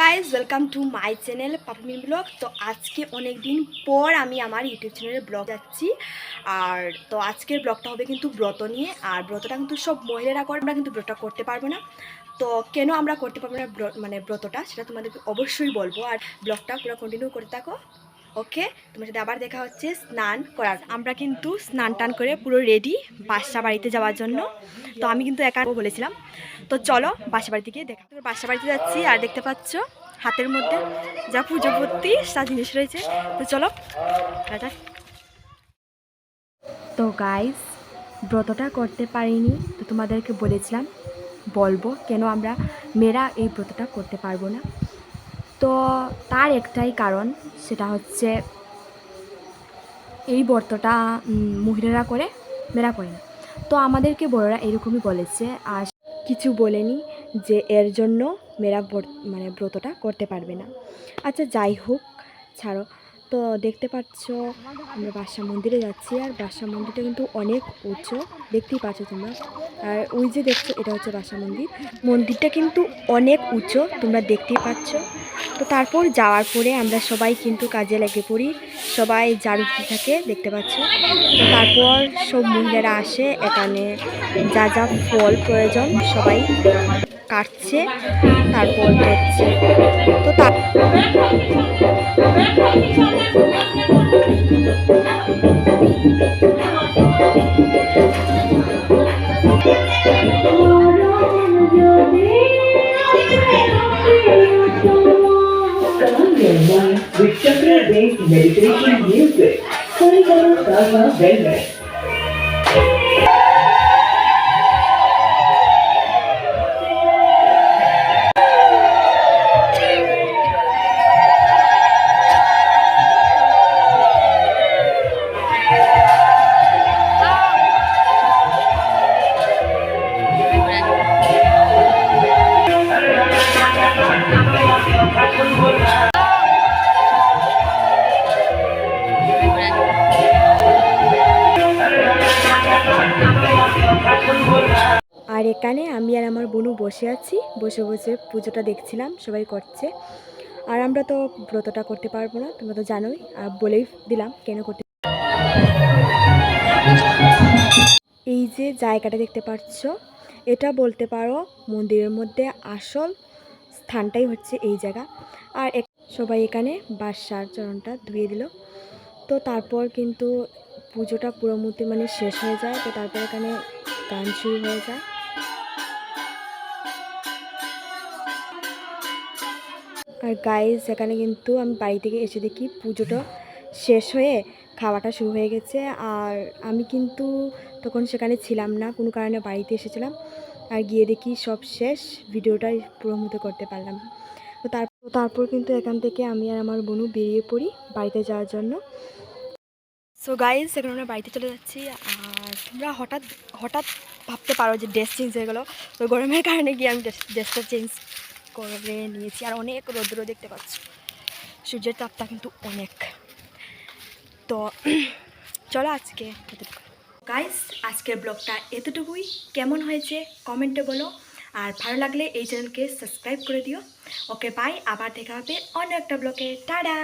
Guys welcome to my channel পাপমিন blog তো আজকে অনেক দিন পর আমি আমার ইউটিউব চ্যানেলে ব্লগ যাচ্ছি। আর তো আজকের ব্লগটা হবে কিন্তু ব্রত নিয়ে। আর ব্রতটা কিন্তু সব মহিলারা করে, আমরা কিন্তু ব্রতটা করতে পারব না। তো কেন আমরা করতে পারব না মানে ব্রতটা, সেটা তোমাদেরকে অবশ্যই বলব। আর ব্লগটা পুরো কন্টিনিউ করে থাকো। ওকে, তোমার সাথে আবার দেখা হচ্ছে স্নান করার। আমরা কিন্তু স্নান টান করে পুরো রেডি বাসা বাড়িতে যাওয়ার জন্য। তো আমি কিন্তু একা বলেছিলাম। তো চলো বাসা বাড়িতে গিয়ে দেখা বাসা বাড়িতে যাচ্ছি আর দেখতে পাচ্ছ হাতের মধ্যে যা পুজো ভর্তি সা জিনিস রয়েছে। তো চলো তো গাইস ব্রতটা করতে পারিনি। তো তোমাদেরকে বলেছিলাম, বলব কেন আমরা মেয়েরা এই ব্রতটা করতে পারব না। তো তার একটাই কারণ, সেটা হচ্ছে এই ব্রতটা মহিলারা করে, মেয়েরা করে না। তো আমাদেরকে বড়রা এরকমই বলেছে, আর কিছু বলেনি যে এর জন্য মেয়েরা মানে ব্রতটা করতে পারবে না। আচ্ছা যাই হোক, ছাড়ো। তো দেখতে পাচ্ছ, আমরা বাসা মন্দিরে যাচ্ছি আর বাসা মন্দিরটা কিন্তু অনেক উঁচু, দেখতেই পাচ্ছ তোমরা। আর ওই যে দেখছ, এটা হচ্ছে বাসা মন্দির। মন্দিরটা কিন্তু অনেক উঁচু, তোমরা দেখতেই পাচ্ছ। তো তারপর যাওয়ার পরে আমরা সবাই কিন্তু কাজে লেগে পড়ি, সবাই ঝাড়ু থাকে, দেখতে পাচ্ছ। তারপর সব মহিলারা আসে, এখানে যা যা ফল প্রয়োজন সবাই কাটছে, তারপর হচ্ছে তো তা Which Chakra Based Meditation Music, Sarikara Sarva Wellness. আর এখানে আমি আর আমার বোনু বসে আছি। বসে বসে পুজোটা দেখছিলাম, সবাই করছে। আর আমরা তো ব্রতটা করতে পারব না, তোমরা তো জানোই। আর বলেই দিলাম কেন করতে এই যে জায়গাটা দেখতে পাচ্ছ, এটা বলতে পারো মন্দিরের মধ্যে আসল স্থানটাই হচ্ছে এই জায়গা। আর সবাই এখানে বাসার চরণটা ধুয়ে দিল। তো তারপর কিন্তু পুজোটা পুরো মূর্তি মানে শেষ হয়ে যায়। তো তারপর এখানে গান শুরু হয়ে যায়। আর গাইজ এখানে কিন্তু আমি বাড়ি থেকে এসে দেখি পুজোটা শেষ হয়ে খাওয়াটা শুরু হয়ে গেছে। আর আমি কিন্তু তখন সেখানে ছিলাম না, কোনো কারণে বাড়িতে এসেছিলাম। আর গিয়ে দেখি সব শেষ, ভিডিওটাই পুরো মতো করতে পারলাম। তো তারপর তারপর কিন্তু এখান থেকে আমি আর আমার বোনু বেরিয়ে পড়ি বাড়িতে যাওয়ার জন্য। সো গাইজ সেখানে আমরা বাড়িতে চলে যাচ্ছি। আর তোমরা হঠাৎ হঠাৎ ভাবতে পারো যে ড্রেস চেঞ্জ হয়ে গেলো। তো গরমের কারণে গিয়ে আমি ড্রেসটা চেঞ্জ করে নিয়েছি আর অনেক রৌদ্র দেখতে পাচ্ছি। সূর্যের তাপটা কিন্তু অনেক। তো চলো আজকে গাইস আজকের ব্লগটা এতটুকুই। কেমন হয়েছে কমেন্টে বলো। আর ভালো লাগলে এই চ্যানেলকে সাবস্ক্রাইব করে দিও। ওকে বাই আবার দেখা হবে অন্য একটা ব্লগে। টাটা!